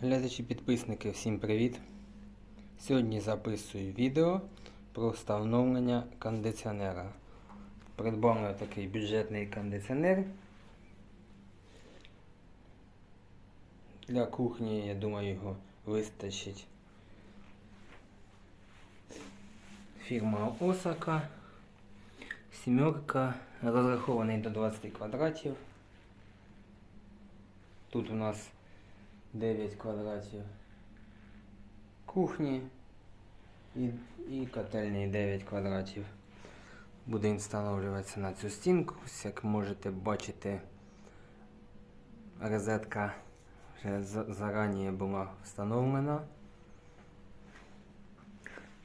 Глядачі підписники, всім привіт! Сьогодні записую відео про встановлення кондиціонера. Придбано такий бюджетний кондиціонер. Для кухні, я думаю, його вистачить. Фірма Осака. Сімерка. Розрахований до 20 квадратів. Тут у нас 9 квадратів кухні і, і котельні 9 квадратів. Буде встановлюватися на цю стінку. Ось Як можете бачити, розетка вже зарані була встановлена.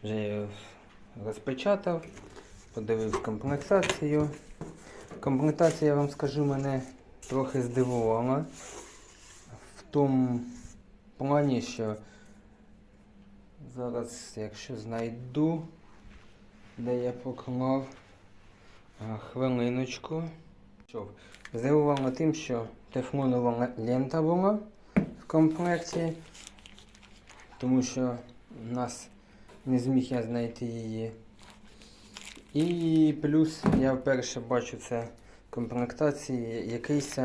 Вже я розпечатав, подивився комплектацію. Комплектація, я вам скажу, мене трохи здивувала тому плані, що зараз, якщо знайду, де я поклав хвилиночку. Здивувало тим, що тефлонова лента була в комплекті, тому що в нас не зміг я знайти її. І плюс я вперше бачу це комплектації якийсь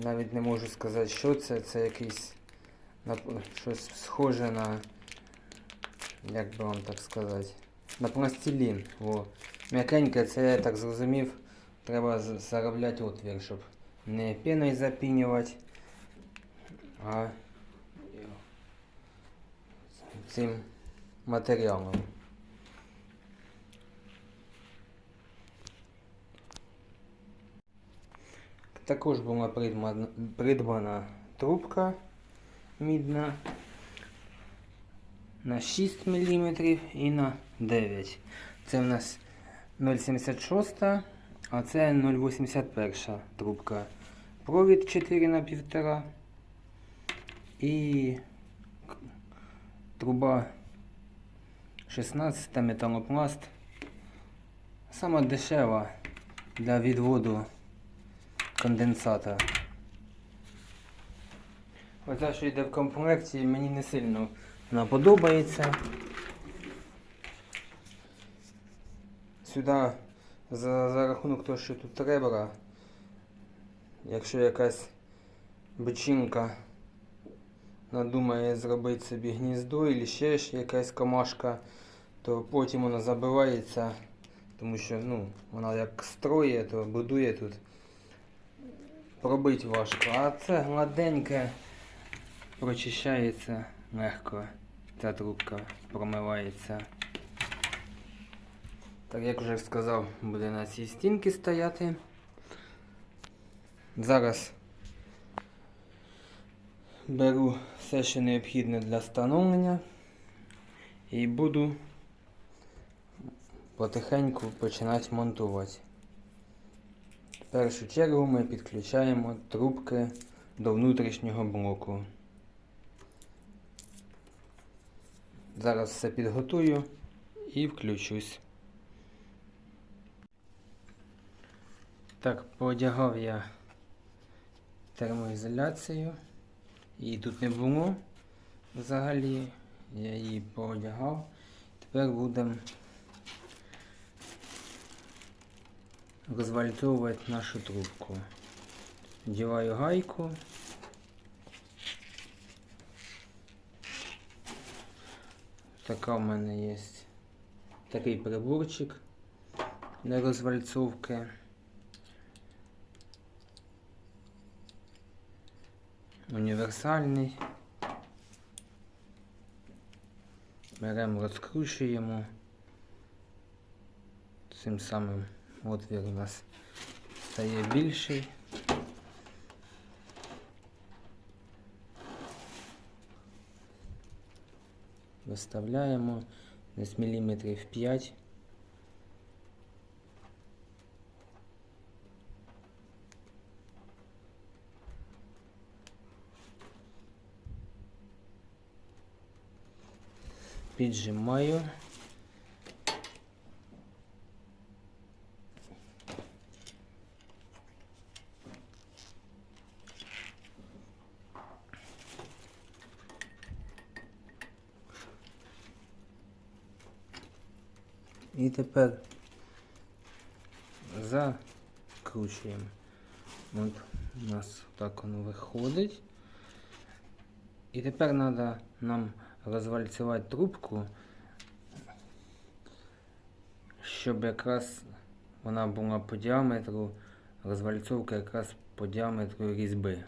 навіть не можу сказати, що це. Це якийсь нап- щось схоже на. Як би вам так сказати? На пластилін. Во. М'якеньке, це я так зрозумів. Треба з- заробляти отвір, щоб не піною запінювати, а цим матеріалом. Також була придбана, придбана трубка мідна на 6 мм і на 9 Це в нас 0,76, а це 0,81 трубка. Провід 4 на 1,5 і труба 16 металопласт. Сама дешева для відводу конденсата. Оця, що йде в комплекті, мені не сильно вона подобається. Сюди за, за рахунок того, що тут ребра, якщо якась бичинка надумає зробити собі гніздо і ще ж якась комашка, то потім вона забивається, тому що ну, вона як строє, то будує тут пробити важко. А це гладеньке, прочищається легко. Ця трубка промивається. Так як вже сказав, буде на цій стінці стояти. Зараз беру все, що необхідне для встановлення і буду потихеньку починати монтувати. В першу чергу ми підключаємо трубки до внутрішнього блоку. Зараз все підготую і включусь. Так, поодягав я термоізоляцію. Її тут не було взагалі. Я її поодягав. Тепер будемо розвальцовувати нашу трубку. Вдіваю гайку. Така в мене є такий приборчик для розвальцовки. Універсальний. Беремо, розкручуємо. Цим самим отвір у нас стає більший. Виставляємо десь міліметрів 5. Піджимаю. Тепер закручуємо. От у нас так воно виходить. І тепер треба нам розвальцювати трубку, щоб якраз вона була по діаметру, розвальцовка якраз по діаметру різьби.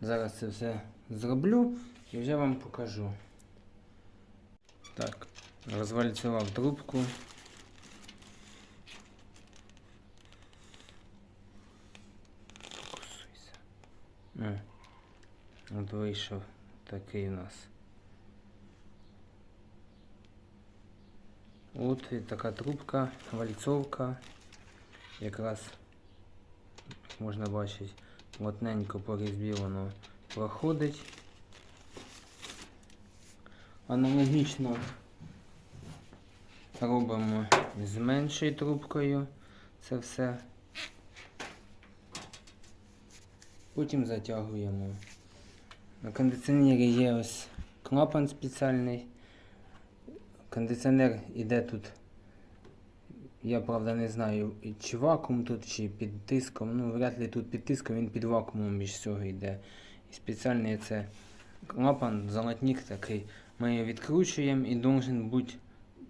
Зараз це все зроблю і вже вам покажу. Так, розвальцював трубку. Фокусуйся. От вийшов такий у нас. От така трубка, вальцовка. Якраз як можна бачити, плотненько по воно проходить. Аналогічно робимо з меншою трубкою це все. Потім затягуємо. На кондиціонері є ось клапан спеціальний. Кондиціонер іде тут. Я правда не знаю, чи вакуум тут, чи під тиском. Ну, вряд ли тут під тиском, він під вакуумом між всього йде. І спеціальний це клапан, золотник такий. Ми його відкручуємо і должен бути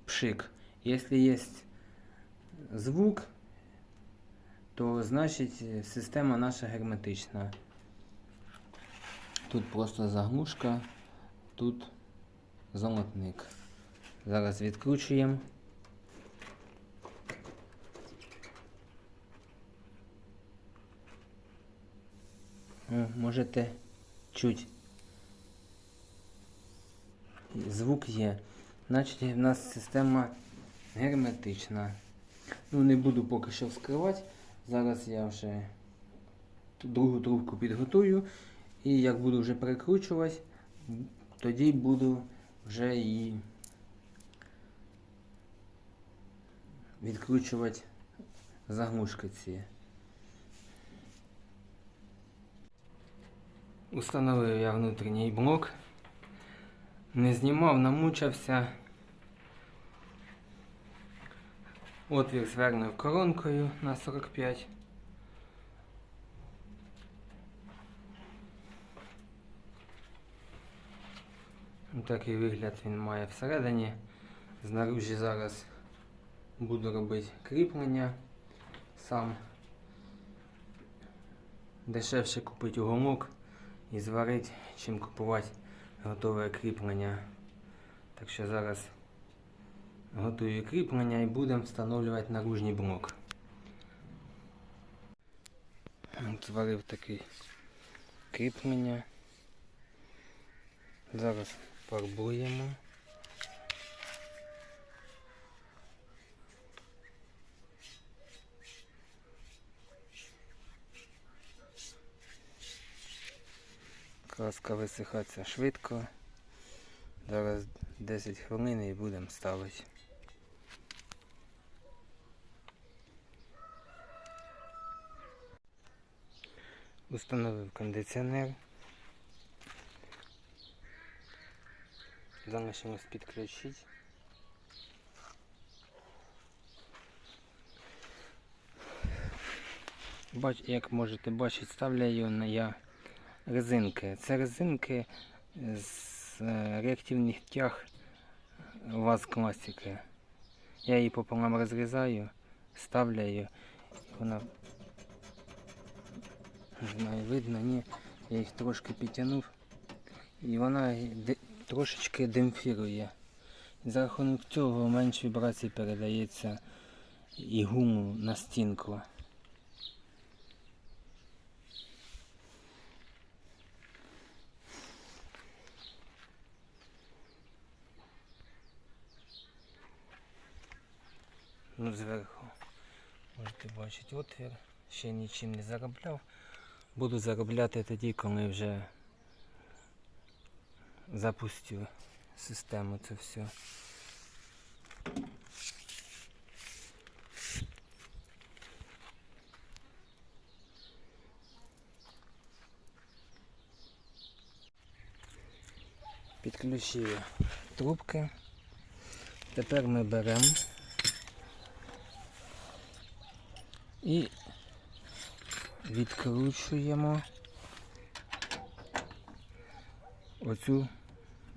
пшик. Якщо є звук, то значить е, система наша герметична. Тут просто заглушка, тут золотник. Зараз відкручуємо. Можете чуть. Звук є. Значить в нас система герметична. Ну не буду поки що вскривати. Зараз я вже другу трубку підготую. І як буду вже перекручувати, тоді буду вже і відкручувати заглушки ці. Установив я внутрішній блок. Не знімав, намучався. Отвір звернув коронкою на 45. Такий вигляд він має всередині. Знаружі зараз буду робити кріплення сам. Дешевше купити угомок і зварити, чим купувати готове кріплення. Так що зараз готую кріплення і будемо встановлювати наружний блок. Зварив таке кріплення. Зараз фарбуємо. Краска висихається швидко. Зараз 10 хвилин і будемо ставити. Установив кондиціонер. Залишимось підключити. Бач, як можете бачити, ставляю на я резинки. Це резинки з е, реактивних тяг ВАЗ класики. Я її пополам розрізаю, ставляю. Вона не знаю, видно, ні. Я їх трошки підтягнув. І вона трошечки демпфірує. За рахунок цього менш вібрацій передається і гуму на стінку. Ну, зверху можете бачити отвір. Ще нічим не заробляв. Буду заробляти тоді, коли вже запустю систему це все. Підключив трубки. Тепер ми беремо і відкручуємо оцю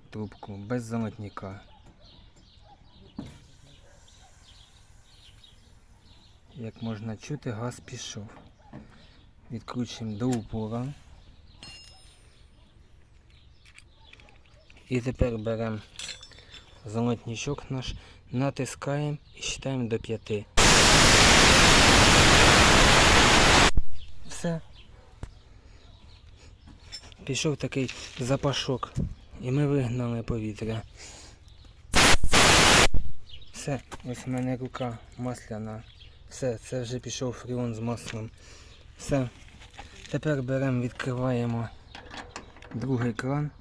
трубку без замотника. Як можна чути, газ пішов. Відкручуємо до упора. І тепер беремо золотничок наш, натискаємо і считаємо до 5. Все. Пішов такий запашок. І ми вигнали повітря. Все, ось у мене рука масляна. Все, це вже пішов фріон з маслом. Все. Тепер беремо, відкриваємо другий кран.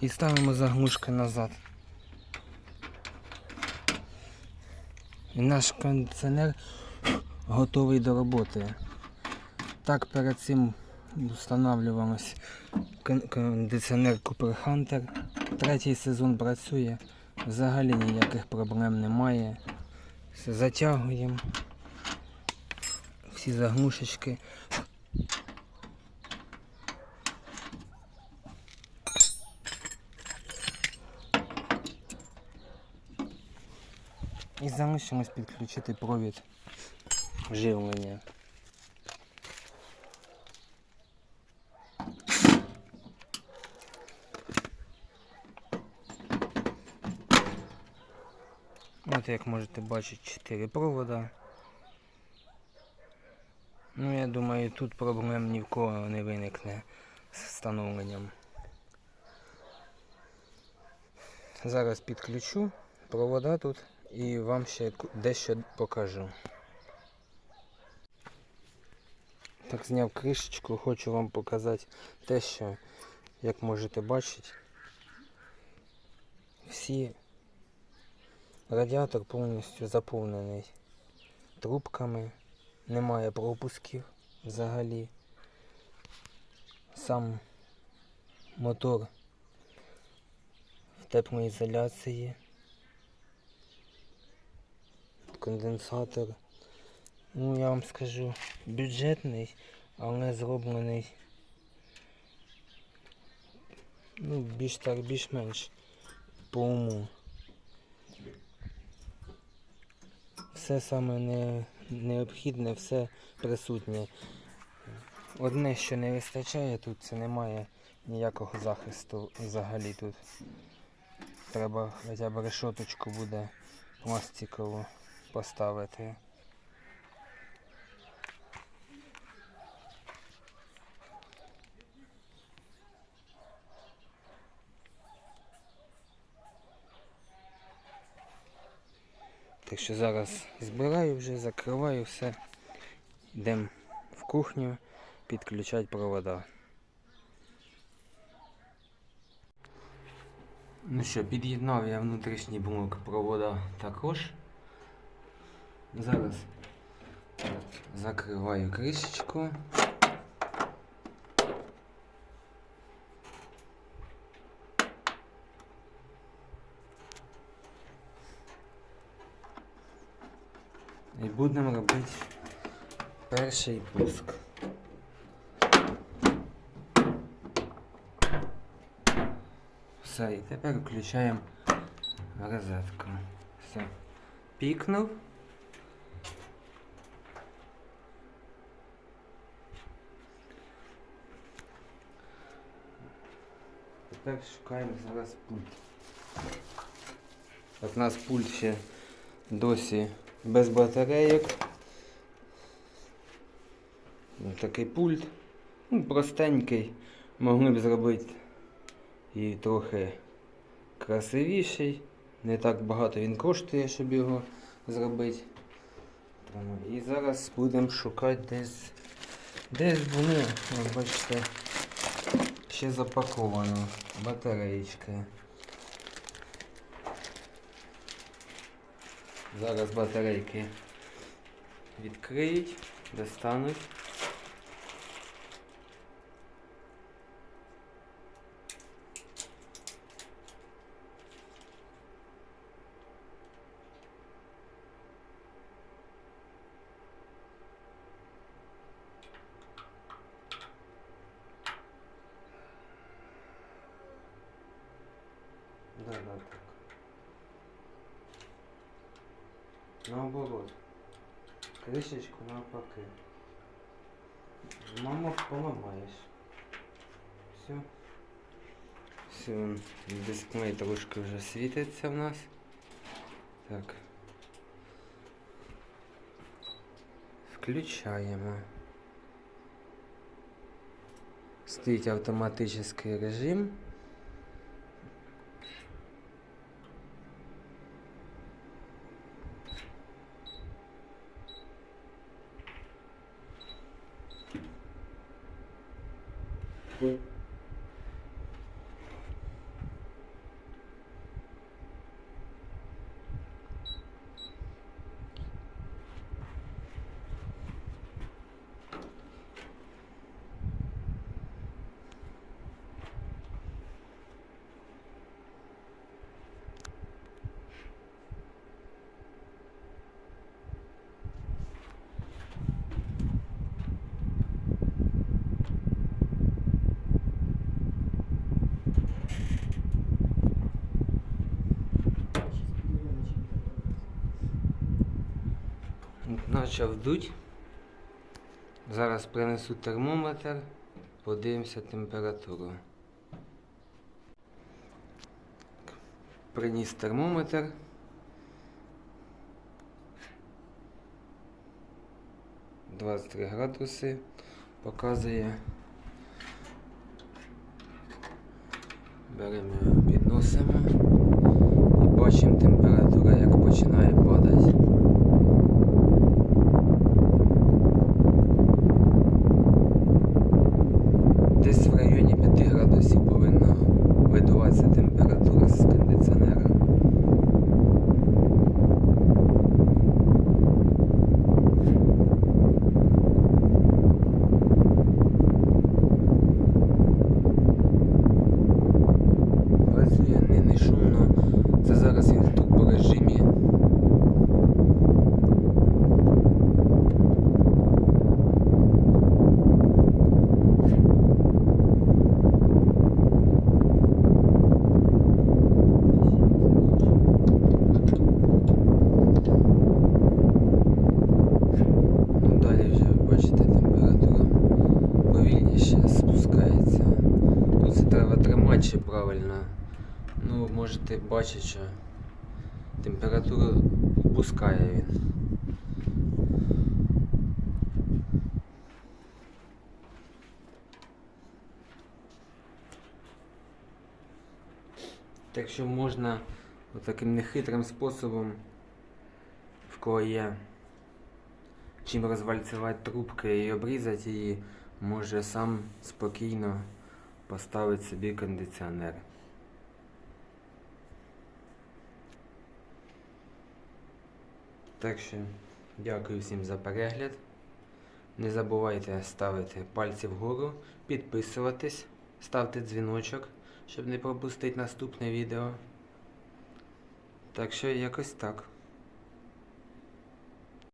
І ставимо заглушки назад. І наш кондиціонер готовий до роботи. Так перед цим встановлювалось кондиціонер Cooper Hunter. Третій сезон працює, взагалі ніяких проблем немає. Все затягуємо. Всі заглушечки. І залишимось підключити провід живлення. От як можете бачити 4 провода. Ну я думаю тут проблем ні в кого не виникне з встановленням. Зараз підключу провода тут і вам ще дещо покажу. Так, зняв кришечку, хочу вам показати те, що, як можете бачити, всі радіатор повністю заповнений трубками, немає пропусків взагалі. Сам мотор в теплоізоляції. Конденсатор. Ну, я вам скажу, бюджетний, але зроблений ну, більш так, більш-менш по уму. Все саме не, необхідне, все присутнє. Одне, що не вистачає тут, це немає ніякого захисту взагалі тут. Треба хоча б решоточку буде пластикову поставити. Так що зараз збираю вже, закриваю все. Йдемо в кухню підключати провода. Ну що, під'єднав я внутрішній блок провода також. Зараз закриваю кришечку. І будемо робити перший пуск. Все, і тепер включаємо розетку. Все. Пікнув. Тепер шукаємо зараз пульт. От у нас пульт ще досі без батарейок. Ось Такий пульт. Ну, простенький. Могли б зробити і трохи красивіший. Не так багато він коштує, щоб його зробити. І зараз будемо шукати десь. Десь вони, бачите, ще запаковано батареєчки. Зараз батарейки відкриють. достануть. Наоборот. Кришечку навпаки. Мама поламаєш. Все. Все, дисплей трошки вже світиться в нас. Так. Включаємо. Стоїть автоматичний режим. Почав дуть. Зараз принесу термометр, подивимося температуру. Приніс термометр. Двадцять три градуси показує. Беремо його, підносимо і бачимо температура, як починає падати. Десь в районі 5 градусів повинна видуватися температура з кондиціонера. Працює не, не шумно. Це зараз він в турборежимі. Ну, далі вже ви бачите температура повільніше спускається. Тут це треба тримати ще правильно. Ну, бачити, що температуру пускає він. Так що можна таким нехитрим способом, в кого є чим розвальцювати трубки і обрізати її, може сам спокійно поставити собі кондиціонер. Так що дякую всім за перегляд. Не забувайте ставити пальці вгору, підписуватись, ставте дзвіночок, щоб не пропустити наступне відео. Так що якось так.